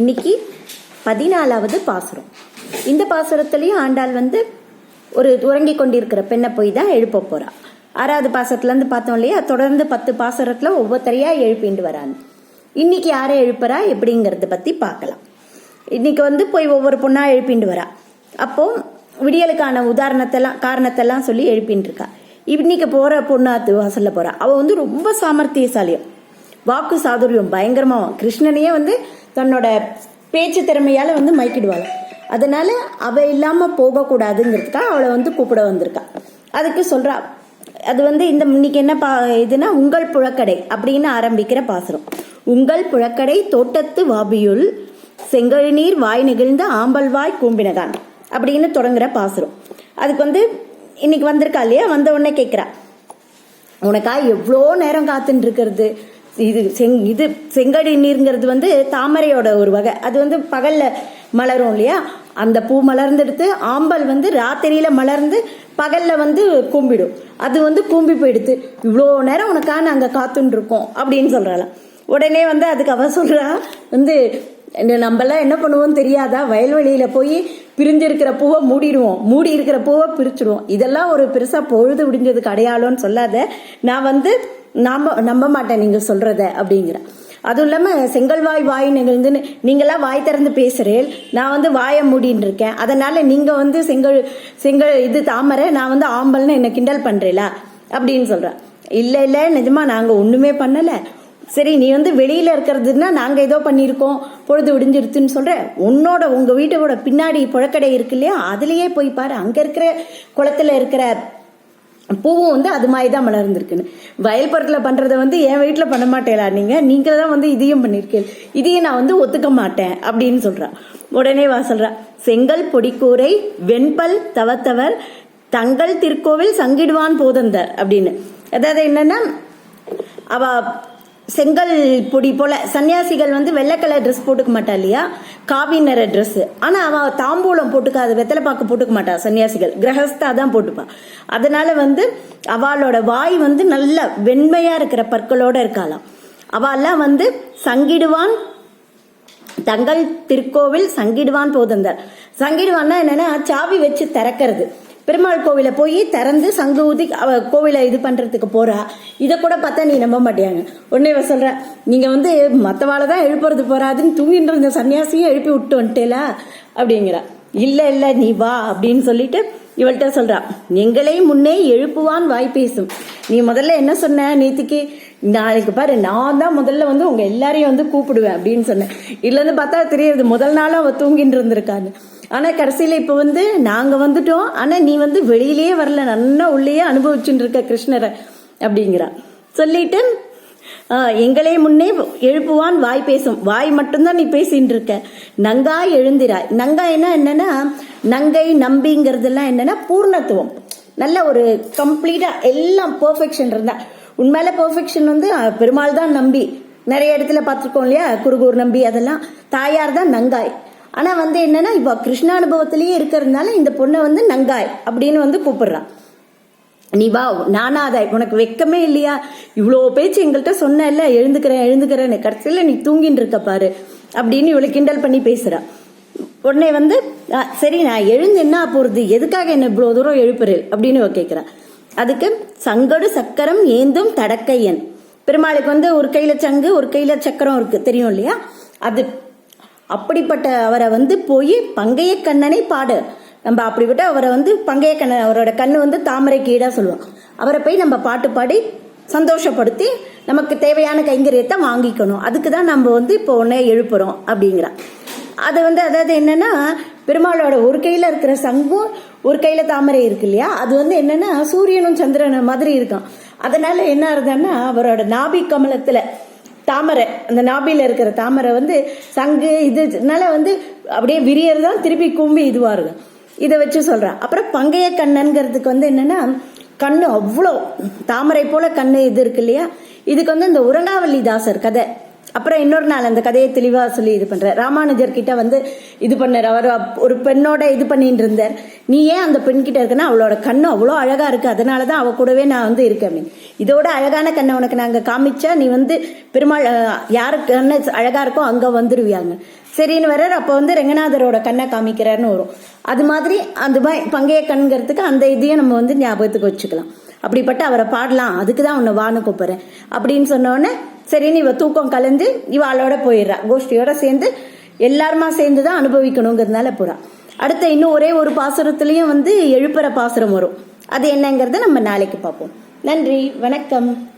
இன்னைக்கு பதினாலாவது பாசுரம். இந்த பாசுரத்துலேயும் ஆண்டாள் வந்து ஒரு உறங்கி கொண்டிருக்கிற பெண்ணை போய் தான் எழுப்ப போறா. ஆறாவது பாசத்துலேருந்து பார்த்தோம் இல்லையா? தொடர்ந்து பத்து பாசுரத்தில் ஒவ்வொருத்தரையாக எழுப்பிண்டு வராங்க. இன்னைக்கு யாரை எழுப்புறா? எப்படிங்கிறத பற்றி பார்க்கலாம். இன்னைக்கு வந்து போய் ஒவ்வொரு பொண்ணாக எழுப்பிண்டு வரா. அப்போ விடியலுக்கான உதாரணத்தெல்லாம் காரணத்தெல்லாம் சொல்லி எழுப்பின்னு இருக்கா. இன்னைக்கு போகிற பொண்ணாத்து வாசல்ல போகிறா அவள் வந்து ரொம்ப சாமர்த்தியசாலியம் வாக்கு சாதுரியம் பயங்கரமாக கிருஷ்ணனையே வந்து தன்னோட பேச்சு திறமையால் வந்து மயக்கிடுவாள். அதனால் அவள் இல்லாமல் போகக்கூடாதுங்கிறதுக்காக அவளை வந்து கூப்பிட வந்திருக்கா. அதுக்கு சொல்கிறா அது வந்து இந்த இன்னைக்கு என்ன பா இதுனா உங்கள் புழக்கடை அப்படின்னு ஆரம்பிக்கிற பாசுரம். உங்கள் புழக்கடை தோட்டத்து வாபியுள் செங்கழுநீர் வாய் நெகிழ்ந்த ஆம்பல் வாய் கூம்பினகான் அப்படின்னு தொடங்குற பாசுரம். அதுக்கு வந்து இன்னைக்கு வந்திருக்கா இல்லையா? வந்த உடனே கேட்குறா உனக்கா எவ்வளோ நேரம் காத்துட்டு இருக்கிறது? இது செங் இது செங்கடி நீருங்கிறது வந்து தாமரையோட ஒரு வகை. அது வந்து பகல்ல மலரும் இல்லையா? அந்த பூ மலர்ந்தெடுத்து ஆம்பல் வந்து ராத்திரியில மலர்ந்து பகல்ல வந்து கும்பிடும். அது வந்து கூம்பி போயிடுத்து இவ்வளோ நேரம் உனக்காக நாங்கள் காத்துன்னு இருக்கோம் அப்படின்னு சொல்றாளாம். உடனே வந்து அதுக்கு அவ சொல்றா வந்து இந்த என்ன பண்ணுவோம் தெரியாதா? வயல்வெளியில போய் பிரிஞ்சிருக்கிற பூவை மூடிடுவோம். மூடி இருக்கிற பூவை பிரிச்சிடுவோம். இதெல்லாம் ஒரு பெருசா பொழுது விடிஞ்சதுக்கு அடையாளம்னு சொல்லாத. நான் வந்து நாம நம்ப மாட்டேன் நீங்க சொல்றத அப்படிங்கிற. அதுவும் இல்லாம செங்கல்வாய் வாய் நிகழ்ந்துன்னு நீங்களாம் வாய் திறந்து பேசுறேன் நான் வந்து வாயை மூடின்னு இருக்கேன். அதனால நீங்க வந்து செங்கல் செங்கல் இது தாமரை நான் வந்து ஆம்பல்னு என்ன கிண்டல் பண்றீங்களா அப்படின்னு சொல்றேன் இல்ல இல்ல நிஜமா நாங்க ஒண்ணுமே பண்ணல. சரி நீ வந்து வெளியில இருக்கிறதுன்னா நாங்க ஏதோ பண்ணியிருக்கோம். பொழுது விடிஞ்சிருச்சுன்னு சொல்ற. உன்னோட உங்க வீட்டோட பின்னாடி புழக்கடை இருக்கு இல்லையா? அதுலயே போய் பாரு. அங்க இருக்கிற குளத்துல இருக்கிற பூவும் வந்து அது மாதிரி தான் மலர்ந்துருக்குன்னு. வயல்பரத்தில் பண்ணுறதை வந்து என் வீட்டில் பண்ண மாட்டேலா நீங்கள் நீங்கள் தான் வந்து இதையும் பண்ணியிருக்கீங்க இதையும் நான் வந்து ஒத்துக்க மாட்டேன் அப்படின்னு சொல்கிறான் உடனே வா சொல்கிறா செங்கல் பொடிக்கூரை வெண்பல் தவத்தவர் தங்கள் திருக்கோவில் சங்கிடுவான் போதந்தர் அப்படின்னு. அதாவது என்னென்னா அவ செங்கல் பொடி போல சன்னியாசிகள் வந்து வெள்ளை கலர் ட்ரெஸ் போட்டுக்க மாட்டா இல்லையா? காவி நிற ட்ரெஸ் ஆனா அவ தாம்பூலம் போட்டுக்காத வெத்தலை பாக்கு போட்டுக்க மாட்டா சன்னியாசிகள். கிரகஸ்தா தான் போட்டுப்பான் அதனால வந்து அவளோட வாய் வந்து நல்ல வெண்மையா இருக்கிற பற்களோட இருக்காளாம். அவெல்லாம் வந்து சங்கிடுவான் தங்கள் திருக்கோவில் சங்கிடுவான் போதந்தார். சங்கிடுவான்னா என்னன்னா சாவி வச்சு திறக்கிறது. பெருமாள் கோவிலை போய் திறந்து சங்கு ஊதி அவ கோவிலை இது பண்ணுறதுக்கு போகிறா இதை கூட பார்த்தா நீ நம்ப மாட்டியாங்க. உடனே இவன் சொல்ற நீங்கள் வந்து மற்றவாளை தான் எழுப்புறது போகிறாதுன்னு தூங்கின்ற இந்த சன்னியாசியும் எழுப்பி விட்டு வந்துட்டேலா? அப்படிங்கிறா. இல்லை இல்லை நீ வா அப்படின்னு சொல்லிட்டு இவள்கிட்ட சொல்கிறான் எங்களை முன்னே எழுப்புவான் வாய் பேசும். நீ முதல்ல என்ன சொன்ன நேத்திக்கு? நாளைக்கு பாரு நான் தான் முதல்ல வந்து உங்கள் எல்லாரையும் வந்து கூப்பிடுவேன் அப்படின்னு சொன்னேன். இல்லைன்னு பார்த்தா தெரியாது முதல் நாளும் அவள் தூங்கின்னு இருந்திருக்கான்னு. ஆனால் கடைசியில் இப்போ வந்து நாங்கள் வந்துட்டோம். ஆனால் நீ வந்து வெளியிலேயே வரல. நல்லா உள்ளேயே அனுபவிச்சுட்டு இருக்க கிருஷ்ணரை அப்படிங்கிறா. சொல்லிட்டு எங்களே முன்னே எழுப்புவான் வாய் பேசும். வாய் மட்டும்தான் நீ பேசின்னு இருக்க நங்காய் எழுந்திராய் நங்காய்னா என்னன்னா நங்கை நம்பிங்கிறதெல்லாம் என்னன்னா பூர்ணத்துவம். நல்ல ஒரு கம்ப்ளீட்டா எல்லாம் பெர்ஃபெக்ஷன் இருந்தா. உண்மையில பெர்ஃபெக்ஷன் வந்து பெருமாள் தான் நம்பி. நிறைய இடத்துல பார்த்துருக்கோம் இல்லையா? குருகூர் நம்பி அதெல்லாம். தாயார் தான் நங்காய். ஆனால் வந்து என்னன்னா இப்போ கிருஷ்ணானுபவத்திலேயே இருக்கிறதுனால இந்த பொண்ணை வந்து நங்காய் அப்படின்னு வந்து கூப்பிடுறான். நீ வா நானாதாய் உனக்கு வெக்கமே இல்லையா? இவ்வளோ பேச்சு எங்கள்கிட்ட சொன்னல எழுந்துக்கிறேன் எழுந்துக்கிறேன்னு. கடைசியில் நீ தூங்கின்னு இருக்க பாரு அப்படின்னு இவளை கிண்டல் பண்ணி பேசுறா. உடனே வந்து சரி நான் எழுந்து என்ன போகிறது எதுக்காக என்ன இவ்வளோ தூரம் எழுப்புறேன் அப்படின்னு இவ அதுக்கு சங்கடு சக்கரம் ஏந்தும் தடக்கையன். பெருமாளுக்கு வந்து ஒரு கையில் சங்கு ஒரு கையில் சக்கரம் இருக்குது தெரியும் இல்லையா? அது அப்படிப்பட்ட அவரை வந்து போய் பங்கைய கண்ணனை பாடு. நம்ம அப்படிப்பட்ட அவரை வந்து பங்கைய கண்ணன் அவரோட கண்ணு வந்து தாமரை கீழா சொல்லுவோம் அவரை போய் நம்ம பாட்டு பாடி சந்தோஷப்படுத்தி நமக்கு தேவையான கைங்கரியத்தை வாங்கிக்கணும். அதுக்கு தான் நம்ம வந்து இப்போ ஒன்றே எழுப்புறோம் அப்படிங்கிறா அது வந்து அதாவது என்னன்னா பெருமாளோட ஒரு கையில் இருக்கிற சங்கும் ஒரு கையில் தாமரை இருக்கு இல்லையா? அது வந்து என்னன்னா சூரியனும் சந்திரனும் மாதிரி இருக்கும் அதனால என்ன ஆகுதுன்னா அவரோட நாபி கமலத்தில் தாமரை அந்த நாபியில் இருக்கிற தாமரை வந்து சங்கு இதுனால வந்து அப்படியே விரியறதான் திருப்பி கும்பி இதுவாக இருக்கும் இதை வச்சு சொல்கிறேன் அப்புறம் பங்கைய கண்ணன்கிறதுக்கு வந்து என்னென்னா கண்ணு அவ்வளோ தாமரை போல் கண்ணு இது இருக்கு இல்லையா? இதுக்கு வந்து இந்த உரங்காவல்லி தாசர் கதை. அப்புறம் இன்னொரு நாள் அந்த கதையை தெளிவாக சொல்லி இது பண்ற. ராமானுஜர் கிட்ட வந்து இது பண்ணார். அவர் ஒரு பெண்ணோட இது பண்ணிட்டு இருந்தார். நீ ஏன் அந்த பெண்கிட்ட இருக்கனா அவளோட கண்ணு அவ்வளோ அழகா இருக்கு. அதனாலதான் அவ கூடவே நான் வந்து இருக்கேன் இதோட அழகான கண்ணை உனக்கு நாங்கள் காமிச்சா நீ வந்து பெருமாள் யாருக்கு கண்ணு அழகா இருக்கோ அங்கே வந்துருவியாங்க. சரின்னு வர்றார். அப்போ வந்து ரெங்கநாதரோட கண்ணை காமிக்கிறாருன்னு வரும். அது மாதிரி அந்த மாதிரி பங்கைய கண்கிறதுக்கு அந்த இதையும் நம்ம வந்து ஞாபகத்துக்கு வச்சுக்கலாம். அப்படிப்பட்ட அவரை பாடலாம். அதுக்கு தான் உன்னை வானு கூப்பிட்றேன். அப்படின்னு சொன்னோடனே சரின்னு இவ தூக்கம் கலந்து இவாளோட போயிடுறா. கோஷ்டியோட சேர்ந்து எல்லாருமா சேர்ந்து தான் அனுபவிக்கணுங்கிறதுனால போகிறா அடுத்த இன்னும் ஒரே ஒரு பாசுரத்துலேயும் வந்து எழுப்புற பாசுரம் வரும். அது என்னங்கிறத நம்ம நாளைக்கு பார்ப்போம். நன்றி வணக்கம்.